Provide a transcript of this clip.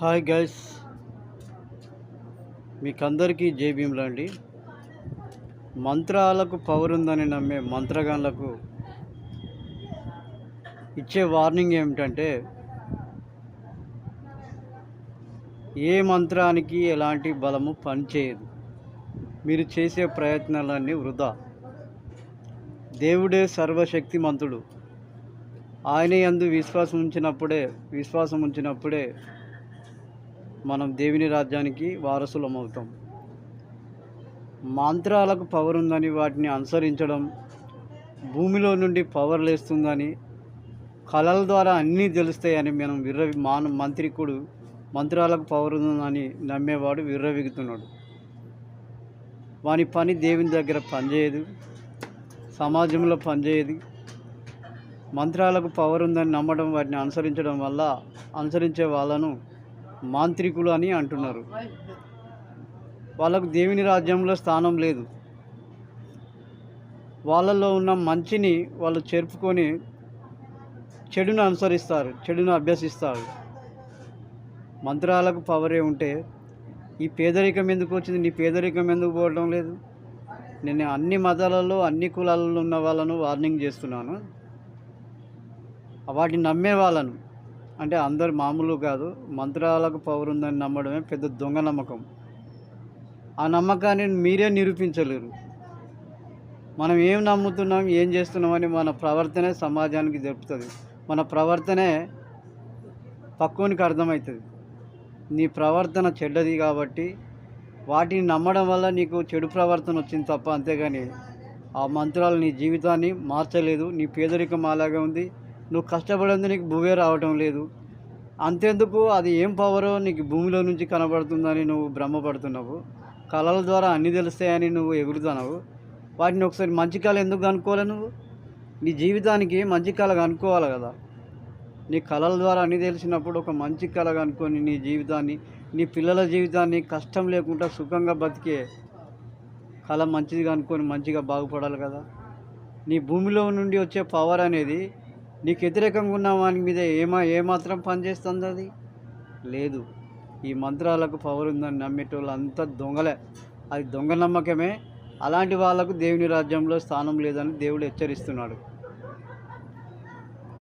Hi guys. మీకందరికీ జై భీమ్లా అండి మంత్రాలకు పవర్ ఉందని నమ్మే మంత్రగాన్లకు ఇచ్చే వార్నింగ్ ఏమిటంటే ఏ మంత్రానికి ఎలాంటి బలము పనిచేయదు. మీరు చేసే ప్రయత్నాలన్నీ వృధా. దేవుడే సర్వశక్తిమంతుడు. ఆయన యందు విశ్వాసం ఉంచినప్పుడే విశ్వాసం ఉంచినప్పుడే మనం దేవుని రాజ్యానికి వారసులమవుతాం. మంత్రాలకు పవర్ ఉందని వాటిని అనుసరించడం భూమిలో నుండి పవర్ లేస్తుందని కళల ద్వారా అన్నీ తెలుస్తాయని మనం విర్ర మాన మంత్రికుడు మంత్రాలకు పవర్ ఉందని నమ్మేవాడు విర్రవిగుతున్నాడు. వాని పని దేవుని దగ్గర పనిచేయదు సమాజంలో పనిచేయదు. మంత్రాలకు పవర్ ఉందని నమ్మడం వాటిని అనుసరించడం వల్ల అనుసరించే వాళ్ళను మాంత్రికులు అని అంటున్నారు. వాళ్ళకు దేవుని రాజ్యంలో స్థానం లేదు. వాళ్ళలో ఉన్న మంచిని వాళ్ళు చేర్పుకొని చెడును అనుసరిస్తారు చెడును అభ్యసిస్తారు. మంత్రాలకు పవరే ఉంటే ఈ పేదరికం ఎందుకు వచ్చింది? నీ పేదరికం ఎందుకు పోవడం లేదు? నేను అన్ని మతాలలో అన్ని కులాలలో ఉన్న వాళ్ళను వార్నింగ్ చేస్తున్నాను. వాటిని నమ్మే వాళ్ళను అంటే అందరు మామూలు కాదు. మంత్రాలకు పవర్ ఉందని నమ్మడమే పెద్ద దొంగ నమ్మకం. ఆ నమ్మకాన్ని మీరే నిరూపించలేరు. మనం ఏం నమ్ముతున్నాం ఏం చేస్తున్నామని మన ప్రవర్తనే సమాజానికి జరుపుతుంది మన ప్రవర్తనే పక్కువనికి అర్థమవుతుంది నీ ప్రవర్తన చెడ్డది కాబట్టి వాటిని నమ్మడం వల్ల నీకు చెడు ప్రవర్తన వచ్చింది తప్ప అంతేగాని ఆ మంత్రాలు నీ జీవితాన్ని మార్చలేదు. నీ పేదరికం అలాగే ఉంది. నువ్వు కష్టపడేందుకు నీకు భూమే రావటం లేదు. అంతెందుకు? అది ఏం పవరో నీకు భూమిలో నుంచి కనబడుతుందని నువ్వు భ్రమపడుతున్నావు. కళల ద్వారా అన్నీ తెలుస్తాయని నువ్వు ఎగురుతున్నావు. వాటిని ఒకసారి మంచి కళ ఎందుకు కనుక్కోలే నువ్వు? నీ జీవితానికి మంచి కళ కనుక్కోవాలి కదా. నీ కళల ద్వారా అన్నీ తెలిసినప్పుడు ఒక మంచి కళ కనుక్కొని నీ జీవితాన్ని నీ పిల్లల జీవితాన్ని కష్టం లేకుండా సుఖంగా బతికే కళ మంచిది కనుక్కొని మంచిగా బాగుపడాలి కదా. నీ భూమిలో నుండి వచ్చే పవర్ అనేది నీకు వ్యతిరేకంగా ఉన్న వాని మీద ఏమా ఏమాత్రం పనిచేస్తుంది అది లేదు. ఈ మంత్రాలకు పవర్ ఉందని నమ్మేటోళ్ళు అంతా దొంగలే. అది దొంగ నమ్మకమే. అలాంటి వాళ్ళకు దేవుని రాజ్యంలో స్థానం లేదని దేవుడు హెచ్చరిస్తున్నాడు.